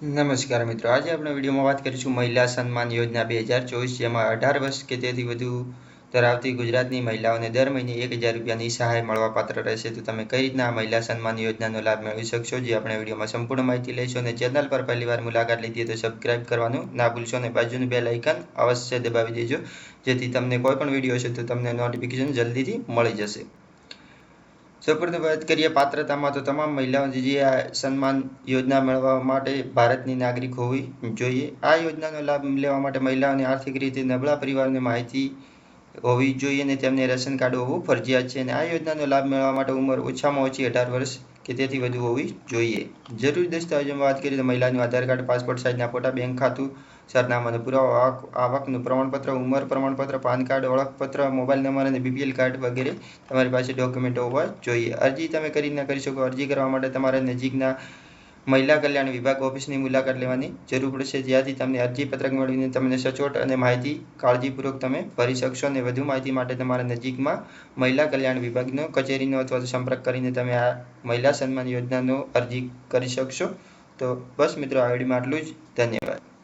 નમસ્કાર મિત્રો, આજે આપણે વિડીયોમાં વાત કરીશું મહિલા સન્માન યોજના બે હજાર ચોવીસ, જેમાં અઢાર વર્ષ કે તેથી વધુ ધરાવતી ગુજરાતની મહિલાઓને દર મહિને એક હજાર રૂપિયાની સહાય મળવા પાત્ર રહેશે. તો તમે કઈ રીતના મહિલા સન્માન યોજનાનો લાભ મેળવી શકશો, જે આપણે વિડીયોમાં સંપૂર્ણ માહિતી લઈશું અને ચેનલ પર પહેલીવાર મુલાકાત લીધી તો સબસ્ક્રાઇબ કરવાનું ના ભૂલશો અને બાજુનું બેલ આઇકન અવશ્ય દબાવી દેજો, જેથી તમને કોઈ પણ વીડિયો હશે તો તમને નોટિફિકેશન જલ્દીથી મળી જશે. સૌપ્રથમ વાત કરીએ પાત્રતામાં તો તમામ મહિલાઓ જે આ સન્માન યોજના મેળવવા માટે ભારતની નાગરિક હોવી જોઈએ. આ યોજનાનો લાભ લેવા માટે મહિલાઓને આર્થિક રીતે નબળા પરિવારને માહિતી હોવી જોઈએ અને તેમને રેશન કાર્ડ હોવું ફરજિયાત છે અને આ યોજનાનો લાભ મેળવવા માટે ઉંમર ઓછામાં ઓછી અઢાર વર્ષ કે તેથી વધુ હોવી જોઈએ. જરૂરી દસ્તાવેજોમાં વાત કરીએ તો મહિલાનું આધાર કાર્ડ, પાસપોર્ટ સાઇઝના ફોટા, બેંક ખાતું સરનામાનો પુરાવો આવકનું પ્રમાણપત્ર, ઉંમર પ્રમાણપત્ર, પાન કાર્ડ, ઓળખપત્ર, મોબાઈલ નંબર અને બીપીએલ કાર્ડ વગેરે તમારી પાસે ડોક્યુમેન્ટ હોવા જોઈએ. અરજી તમે કરી ન કરી શકો. અરજી કરવા માટે તમારે નજીકના મહિલા કલ્યાણ વિભાગ ઓફિસની મુલાકાત લેવાની જરૂર પડશે. જ્યાંથી તમને અરજીપત્રક મેળવીને તમને સચોટ અને માહિતી, કાળજીપૂર્વક તમે ભરી શકશો અને વધુ માહિતી માટે તમારા નજીકમાં મહિલા કલ્યાણ વિભાગનો કચેરીનો અથવા તો સંપર્ક કરીને તમે આ મહિલા સન્માન યોજનાનો અરજી કરી શકશો. તો બસ મિત્રો, આ વિડીયોમાં આટલું જ. ધન્યવાદ.